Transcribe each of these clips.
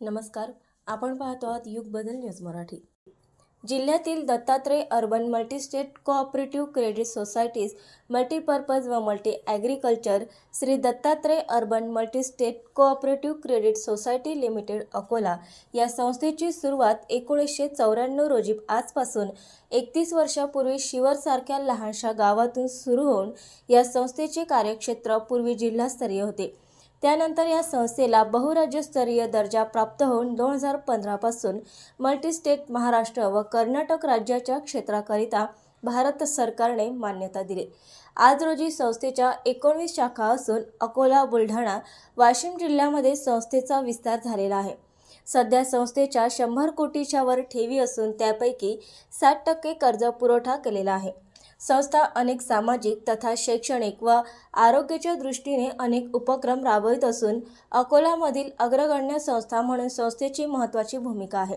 नमस्कार आपण पाहतो आहात युग बदल न्यूज मराठी. जिल्ह्यातील Dattatray urban multistate cooperative credit societies multipurpose व multi agriculture Shri Dattatray urban multistate cooperative credit society limited Akola या संस्थेची सुरुवात एकोणीसशे चौऱ्याण्णव रोजी आजपासून एकतीस वर्षापूर्वी शिवरसारख्या लहानशा गावातून सुरू होऊन या संस्थेचे कार्यक्षेत्र पूर्वी जिल्हास्तरीय होते. त्यानंतर या संस्थेला बहुराज्यस्तरीय दर्जा प्राप्त होऊन दोन हजार पंधरापासून मल्टीस्टेट महाराष्ट्र व कर्नाटक राज्याच्या क्षेत्राकरिता भारत सरकारने मान्यता दिली. आज रोजी संस्थेच्या एकोणवीस शाखा असून अकोला बुलढाणा वाशिम जिल्ह्यामध्ये संस्थेचा विस्तार झालेला आहे. सध्या संस्थेच्या शंभर कोटीच्या वर ठेवी असून त्यापैकी साठ टक्के कर्ज पुरवठा केलेला आहे. संस्था अनेक सामाजिक तथा शैक्षणिक व आरोग्याच्या दृष्टीने अनेक उपक्रम राबवित असून अकोलामधील अग्रगण्य संस्था म्हणून संस्थेची महत्त्वाची भूमिका आहे.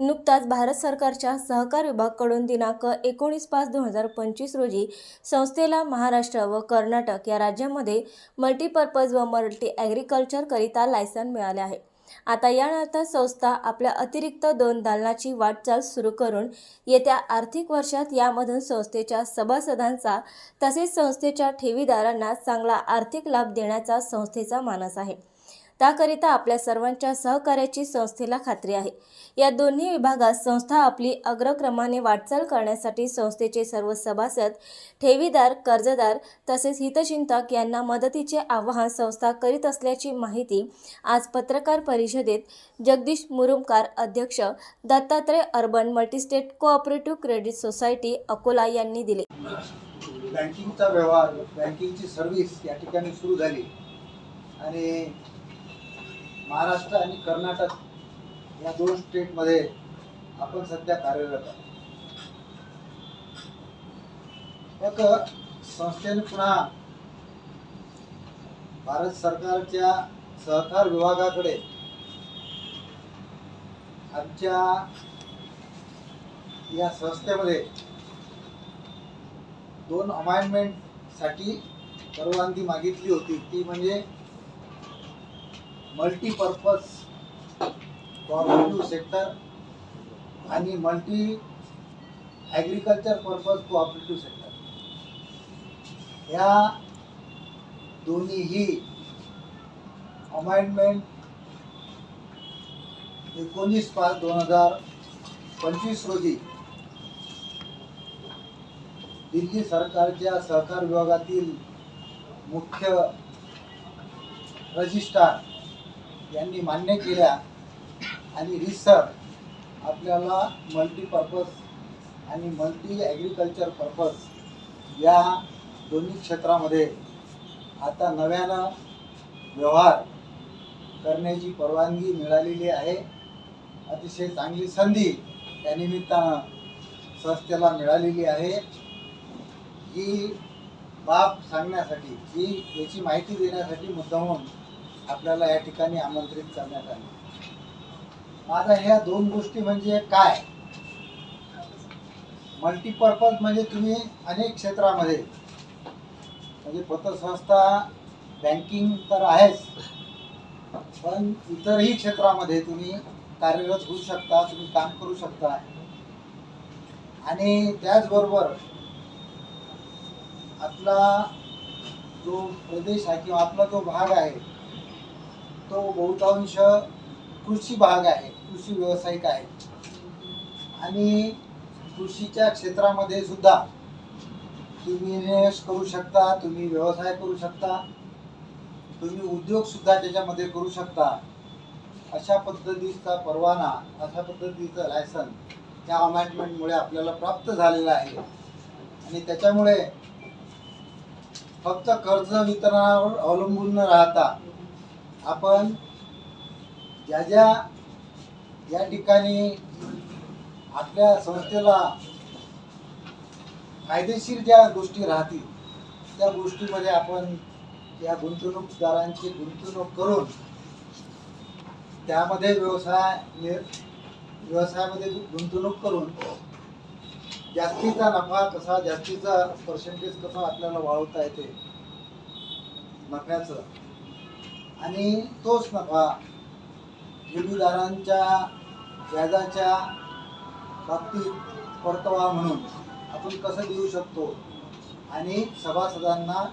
नुकताच भारत सरकारच्या सहकार विभागाकडून दिनांक एकोणीस पाच दोन हजार पंचवीस रोजी संस्थेला महाराष्ट्र व कर्नाटक या राज्यामध्ये मल्टीपर्पज व मल्टी ॲग्रिकल्चरकरिता लायसन मिळाले आहे. आता यानंतर संस्था आपल्या अतिरिक्त दोन दालनाची वाटचाल सुरू करून येत्या आर्थिक वर्षात यामधून संस्थेच्या सभासदांचा तसेच संस्थेच्या ठेवीदारांना चांगला आर्थिक लाभ देण्याचा संस्थेचा मानस आहे. त्याकरिता आपल्या सर्वांच्या सहकार्याची संस्थेला खात्री आहे. या दोन्ही विभागात संस्था आपली अग्रक्रमाने वाटचाल करण्यासाठी संस्थेचे सर्व सभासद ठेवीदार कर्जदार तसेच हितचिंतक यांना मदतीचे आवाहन संस्था करीत असल्याची माहिती आज पत्रकार परिषदेत जगदीश मुरुमकार अध्यक्ष Dattatray urban multistate cooperative credit society Akola यांनी दिले. बँकिंगचा व्यवहार बँकिंगची सर्व्हिस या ठिकाणी सुरू झाली. आणि महाराष्ट्र आणि कर्नाटक या दोन स्टेटमध्ये आपण सध्या कार्यरत आहोत. मग संस्थेने पुन्हा भारत सरकारच्या सहकार विभागाकडे आमच्या या संस्थेमध्ये दोन अमाइनमेंटसाठी परवानगी मागितली होती. ती म्हणजे मल्टीपर्पज कॉपरेटिव्ह सेक्टर आणि multi agriculture purpose cooperative sector ह्या दोन्हीही अमाइंडमेंट एकोणीस पाच दोन हजार पंचवीस रोजी दिल्ली सरकारच्या सहकार विभागातील मुख्य रजिस्ट्रार यांनी मान्य केल्या आणि रिसर आपल्याला मल्टीपर्पज आणि मल्टी ॲग्रिकल्चर पर्पज या दोन्ही क्षेत्रामध्ये आता नव्यानं व्यवहार करण्याची परवानगी मिळालेली आहे. अतिशय चांगली संधी या निमित्तानं संस्थेला मिळालेली आहे. ही बाब सांगण्यासाठी ही याची माहिती देण्यासाठी मुद्दामून आपल्याला या ठिकाणी आमंत्रित करण्यात आले. माझा ह्या दोन गोष्टी म्हणजे काय? मल्टीपर्पज म्हणजे तुम्ही अनेक क्षेत्रामध्ये म्हणजे पतसंस्था बँकिंग तर आहेच पण इतरही क्षेत्रामध्ये तुम्ही कार्यरत होऊ शकता तुम्ही काम करू शकता. आणि त्याचबरोबर आपला जो प्रदेश आहे किंवा आपला जो भाग आहे तो बहुतांश कृषी भाग आहे कृषी व्यावसायिक आहे. आणि कृषीच्या क्षेत्रामध्ये सुद्धा तुम्ही निवेश करू शकता तुम्ही व्यवसाय करू शकता तुम्ही उद्योग सुद्धा त्याच्यामध्ये करू शकता. अशा पद्धतीचा परवाना अशा पद्धतीचं लायसन त्या अमेंडमेंटमुळे आपल्याला प्राप्त झालेलं आहे. आणि त्याच्यामुळे फक्त कर्ज वितरणावर अवलंबून न राहता आपण ज्या ज्या या ठिकाणी आपल्या संस्थेला फायदेशीर ज्या गोष्टी राहतील त्या गोष्टीमध्ये आपण या गुंतवणूकदारांची गुंतवणूक करून त्यामध्ये व्यवसाय व्यवसायामध्ये गुंतवणूक करून जास्तीचा नफा कसा जास्तीचा पर्सेंटेज कसा आपल्याला वाढवता येते नफ्याचं. आणि तोच नफा ठेवीदारांच्या व्याजाच्या बाबतीत परतावा म्हणून आपण कसं देऊ शकतो? आणि सभासदांना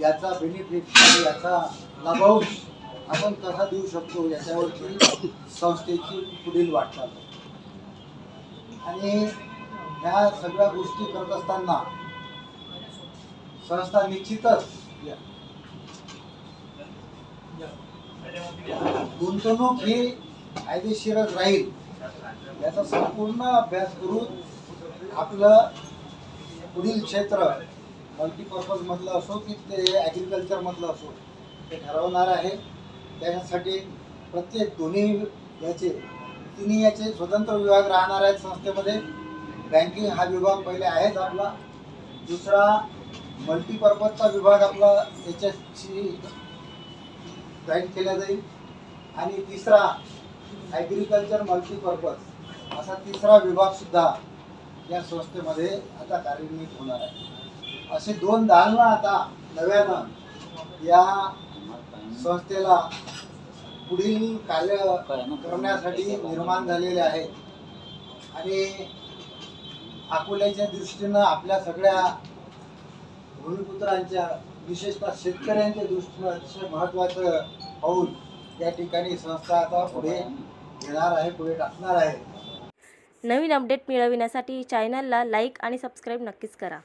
याचा बेनिफिट याचा लाभांश आपण कसा देऊ शकतो याच्यावरती संस्थेची पुढील वाटचाल. आणि ह्या सगळ्या गोष्टी करत असताना संस्था निश्चितच गुंतवणूक ही कायदेशीरच राहील. याचा संपूर्ण अभ्यास करून आपलं पुढील क्षेत्र मल्टीपर्पजमधलं असो की ते ॲग्रिकल्चरमधलं असो ते ठरवणार आहे. त्यासाठी प्रत्येक दोन्ही याचे तिन्ही याचे स्वतंत्र विभाग राहणार आहेत संस्थेमध्ये. बँकिंग हा विभाग पहिले आहेच आपला. दुसरा मल्टीपर्पजचा विभाग आपला याच्याशी जॉईन केल्या जाईल. आणि तिसरा ॲग्रिकल्चर मल्टीपर्पज असा तिसरा विभागसुद्धा या संस्थेमध्ये आता कार्यान्वित होणार आहे. असे दोन दालनं आता नव्यानं या संस्थेला पुढील कार्य करण्यासाठी निर्माण झालेले आहेत. आणि अकोल्याच्या दृष्टीनं आपल्या सगळ्या भूमिपुत्रांच्या विशेषतः शेतकऱ्यांच्या दृष्टीनं अतिशय महत्त्वाचं पाऊल या ठिकाणी संस्था आता पुढे घेणार आहे पुढे टाकणार आहे. नवीन अपडेट मिळविण्यासाठी चॅनलला लाईक आणि सबस्क्राईब नक्कीच करा.